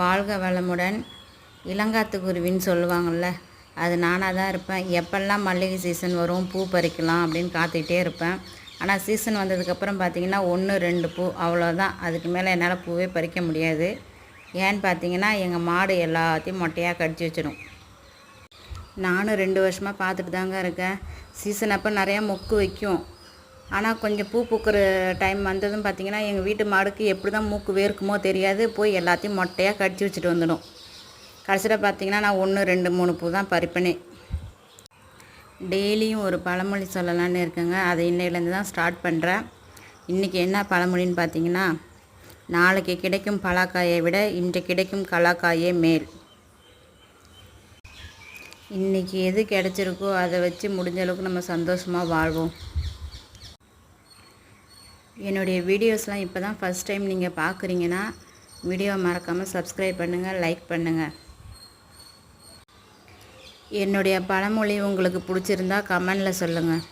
வாழ்க வளமுடன். இளங்காத்து குருவின்னு சொல்லுவாங்கள்ல அது நானாக தான் இருப்பேன். எப்பெல்லாம் மல்லிகை சீசன் வரும் பூ பறிக்கலாம் அப்படின்னு காத்துக்கிட்டே இருப்பேன். ஆனால் சீசன் வந்ததுக்கப்புறம் பார்த்தீங்கன்னா ஒன்று ரெண்டு பூ அவ்வளோதான் அதுக்கு மேலே என்னால் பூவே பறிக்க முடியாது. ஏன்னு பார்த்தீங்கன்னா எங்கள் மாடு எல்லாத்தையும் மொட்டையாக கடிச்சு வச்சிடும். நானும் ரெண்டு வருஷமாக பார்த்துட்டு தாங்க இருக்கேன். சீசன் அப்போ நிறையா மொக்கு வைக்கும். ஆனால் கொஞ்சம் பூ பூக்கிற டைம் வந்ததும் பார்த்தீங்கன்னா எங்கள் வீட்டு மாடுக்கு எப்படி தான் மூக்கு வேர்க்குமோ தெரியாது. போய் எல்லாத்தையும் மொட்டையாக கடிச்சு வச்சுட்டு வந்துடும். கடைசியில் பார்த்தீங்கன்னா நான் ஒன்று ரெண்டு மூணு பூ தான் பறிப்பேனே. டெய்லியும் ஒரு பழமொழி சொல்லலான்னு இருக்கேங்க. அதை இன்னையிலேருந்து தான் ஸ்டார்ட் பண்ணுறேன் இன்றைக்கி என்ன பழமொழின்னு பார்த்தீங்கன்னா நாளைக்கு கிடைக்கும் பலாக்காயை விட இன்று கிடைக்கும் கலாக்காயே மேல். இன்றைக்கி எது கிடைச்சிருக்கோ அதை வச்சு முடிஞ்ச அளவுக்கு நம்ம சந்தோஷமாக வாழ்வோம். என்னுடைய வீடியோஸ்லாம் இப்போ தான் ஃபஸ்ட் டைம் நீங்கள் பார்க்குறீங்கன்னா வீடியோ மறக்காமல் சப்ஸ்கிரைப் பண்ணுங்கள் லைக் பண்ணுங்கள் என்னுடைய பழமொழி உங்களுக்கு பிடிச்சிருந்தா கமெண்டில் சொல்லுங்கள்